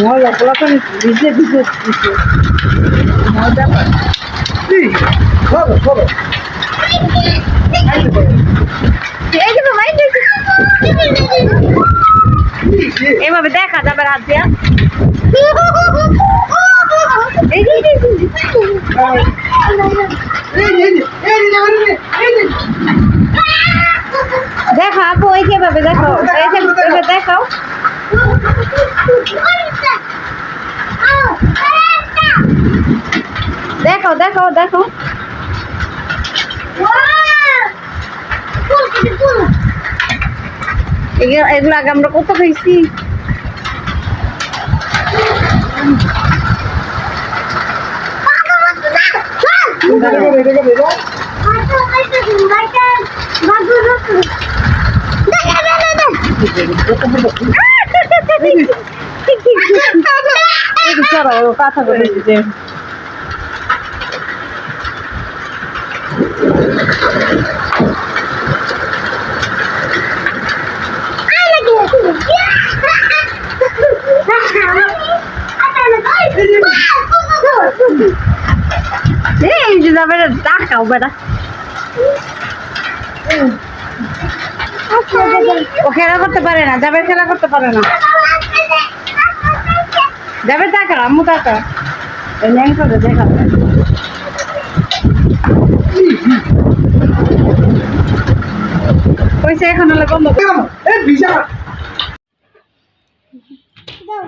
মজা পোলাপান ভিজে ভিজে দিচ্ছে এভাবে দেখা যাবে রাত দিয়া এই যে, এই যে, এই যে। দেখো আপু এই যেভাবে দেখো এই যে এভাবে দেখাও দেখো দেখো দেখো। এগুলো আগে আমরা কত খাইছি? চলো কথা বলে যে এই যে যাবে টাকাও বেটা। ও খেলা করতে পারে না যাবে খেলা করতে পারে না। দেবে টাকা আম্মু টাকা ন্যাংটা দেখা কইছে এখন হলে বন্ধ এ ভিজা। দাও